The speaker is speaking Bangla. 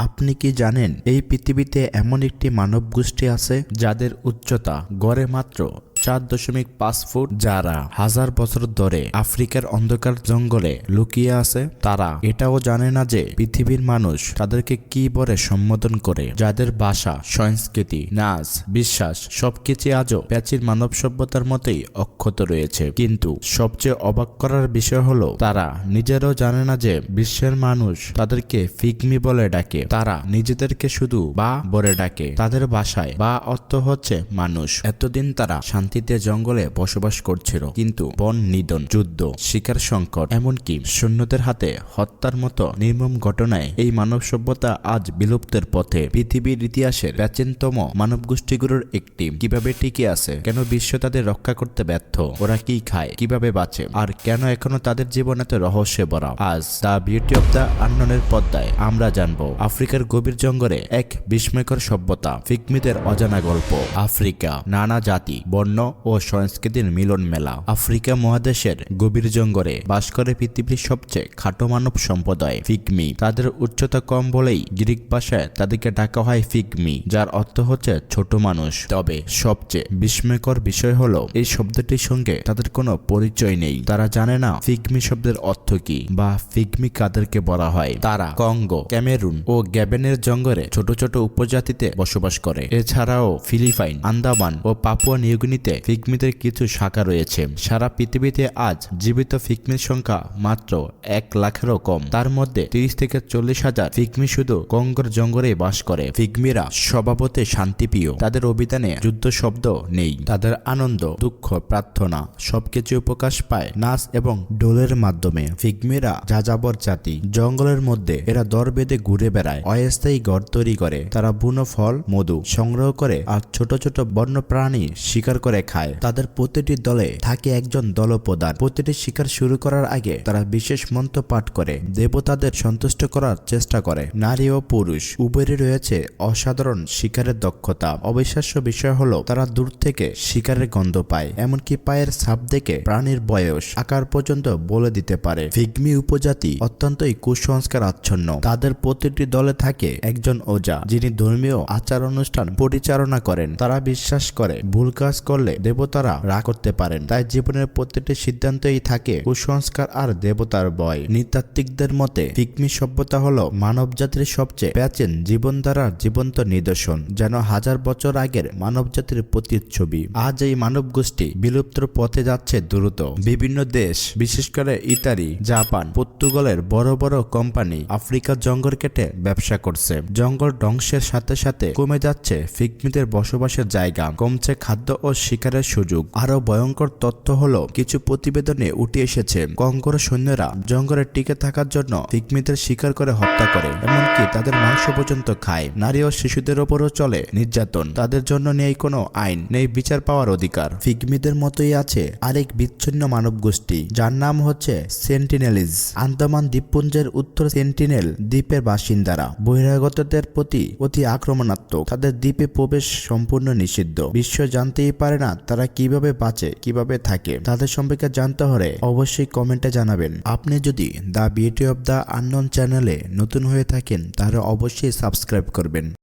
আপনি কি জানেন এই পৃথিবীতে এমন একটি মানব গোষ্ঠী আছে যাদের উচ্চতা গড়ে মাত্র চার দশমিক পাঁচ ফুট যারা হাজার বছর ধরে আফ্রিকার অন্ধকার জঙ্গলে লুকিয়ে আছে, তারা এটাও জানে না যে পৃথিবীর মানুষ তাদেরকে কি বলে সম্বোধন করে, যাদের ভাষা, সংস্কৃতি, নাচ, বিশ্বাস সবকিছু আজও প্রাচীন মানব সভ্যতার মতোই অক্ষত রয়েছে। কিন্তু সবচেয়ে অবাক করার বিষয় হলো, তারা নিজেরাও জানে না যে বিশ্বের মানুষ তাদেরকে ফিগমি বলে ডাকে। তারা নিজেদেরকে শুধু বা বলে ডাকে। তাদের ভাষায় বা অর্থ হচ্ছে মানুষ। এতদিন তারা শান্তিতে জঙ্গলে বসবাস করছিল। কিন্তু বন নিধন, যুদ্ধ, শিকার সংকট, এমনকি সৈন্যদের হাতে হত্যার মতো নির্মম ঘটনায় এই মানব সভ্যতা আজ বিলুপ্তের পথে। পৃথিবীর ইতিহাসের প্রাচীনতম মানব গোষ্ঠীগুলোর একটি। কীভাবে টিকে আছে? কেন বিশ্ব তাদের রক্ষা করতে ব্যর্থ? ওরা কি খায়? কীভাবে বাঁচে? আর কেন এখনও তাদের জীবন এত রহস্যে ভরা আজ দ্য বিউটি অব দ্য আননের পদ্মায় আমরা জানব আফ্রিকার গভীর জঙ্গলে এক বিস্ময়কর সভ্যতা, ফিকমিদের অজানা গল্প। আফ্রিকা, নানা জাতি বর্ণ ও সংস্কৃতির মিলন মেলা। আফ্রিকা মহাদেশের গভীর জঙ্গলে বাস করে পৃথিবীর সবচেয়ে খাটো মানব সম্প্রদায় ফিকমি তাদের উচ্চতা কম বলেই গ্রিক ভাষায় তাদেরকে ডাকা হয় ফিকমি যার অর্থ হচ্ছে ছোট মানুষ। তবে সবচেয়ে বিস্ময়কর বিষয় হলো, এই শব্দটির সঙ্গে তাদের কোনো পরিচয় নেই। তারা জানে না ফিগমি শব্দের অর্থ কি বা ফিগমি কাদেরকে বলা হয়। তারা কঙ্গো, ক্যামেরুন ও গ্যাবেনের জঙ্গলে ছোট ছোট উপজাতিতে বসবাস করে। এছাড়াও ফিলিপাইন, আন্দামান ও পাপুয়া নিউগিনিতে ফিগমিদের কিছু শাখা রয়েছে। সারা পৃথিবীতে আজ জীবিত ফিগমির সংখ্যা মাত্র এক লাখেরও কম। তার মধ্যে তিরিশ থেকে চল্লিশ হাজার ফিগমি শুধু কঙ্গর জঙ্গলে বাস করে। ফিগমিরা স্বভাবতে শান্তিপ্রিয়। তাদের অভিধানে যুদ্ধ শব্দ নেই। তাদের আনন্দ, দুঃখ, প্রার্থনা সবকিছু প্রকাশ পায় নাচ এবং ডোলের মাধ্যমে। ফিগমিরা যাযাবর জাতি। জঙ্গলের মধ্যে এরা দর বেঁধে ঘুরে বেড়ায়। অস্থায়ী ঘর তৈরি করে। তারা বুনো ফল, মধু সংগ্রহ করে আর ছোট ছোট বন্য প্রাণী শিকার করে খায়। তাদের প্রতিটি দলে থাকে একজন দলপ্রধান। প্রতিটি শিকার শুরু করার আগে তারা বিশেষ মন্ত্র পাঠ করে। দেবতাদের সন্তুষ্ট করার চেষ্টা করে। নারী ও পুরুষ, উভয়েরই রয়েছে অসাধারণ শিকারের দক্ষতা। অবিশ্বাস্য বিষয় হলো, তারা দূর থেকে শিকারের গন্ধ পায়, এমনকি পায়ের ছাপ দেখে প্রাণীর বয়স, আকার পর্যন্ত বলে দিতে পারে। ফিগমি উপজাতি অত্যন্তই কুসংস্কার আচ্ছন্ন। তাদের প্রতিটি দলে থাকে একজন ওজা, যিনি ধর্মীয় আচার অনুষ্ঠান পরিচালনা করেন। তারা বিশ্বাস করে, ভুল কাজ করলে দেবতারা রাগ করতে পারেন। তাই জীবনের প্রতিটি সিদ্ধান্তই থাকে কুসংস্কার আর দেবতার ভয়। নৃতাত্ত্বিকদের মতে ফিকমি সভ্যতা হলো মানব জাতির সবচেয়ে প্রাচীন জীবনধারার জীবন্ত নিদর্শন, যেন হাজার বছর আগের মানব জাতির প্রতিচ্ছবি। আজ এই মানব গোষ্ঠী বিলুপ্তর পথে যাচ্ছে দ্রুত। বিভিন্ন দেশ, বিশেষ করে ইতালি, জাপান, পর্তুগালের বড় বড় কোম্পানি আফ্রিকার জঙ্গল কেটে ব্যবসা করছে। জঙ্গল ধ্বংসের সাথে সাথে কমে যাচ্ছে ফিকমিদের বসবাসের জায়গা। কমছে খাদ্য ও শিকারের সুযোগ। আরও ভয়ঙ্কর তথ্য হলো, কিছু প্রতিবেদনে উঠে এসেছে, কঙ্গোর সৈন্যরা জঙ্গলে টিকে থাকার জন্য ফিকমিদের শিকার করে হত্যা করে, এমনকি তাদের মাংস পর্যন্ত খায়। নারী ও শিশুদের ওপরও চলে নির্যাতন। তাদের জন্য নেই কোনো আইন, নেই বিচার পাওয়ার অধিকার। ফিগমিদের মতোই আছে আরেক বিচ্ছিন্ন মানব গোষ্ঠী যার নাম হচ্ছে সেন্টিনেলিজ আন্দামান দ্বীপপুঞ্জের উত্তর সেন্টিনেল দ্বীপের বাসিন্দারা। বহিরাগতদের প্রতি অতি আক্রমণাত্মক। তাদের দ্বীপে প্রবেশ সম্পূর্ণ নিষিদ্ধ। বিশ্ব জানতেই পারে না তারা কীভাবে বাঁচে, কীভাবে থাকে, তাদের সম্পর্কে জানতে হলে অবশ্যই কমেন্টে জানাবেন। আপনি যদি দ্য বিউটি অব দ্য আননন চ্যানেলে নতুন হয়ে থাকেন, তাহলে অবশ্যই সাবস্ক্রাইব করবেন।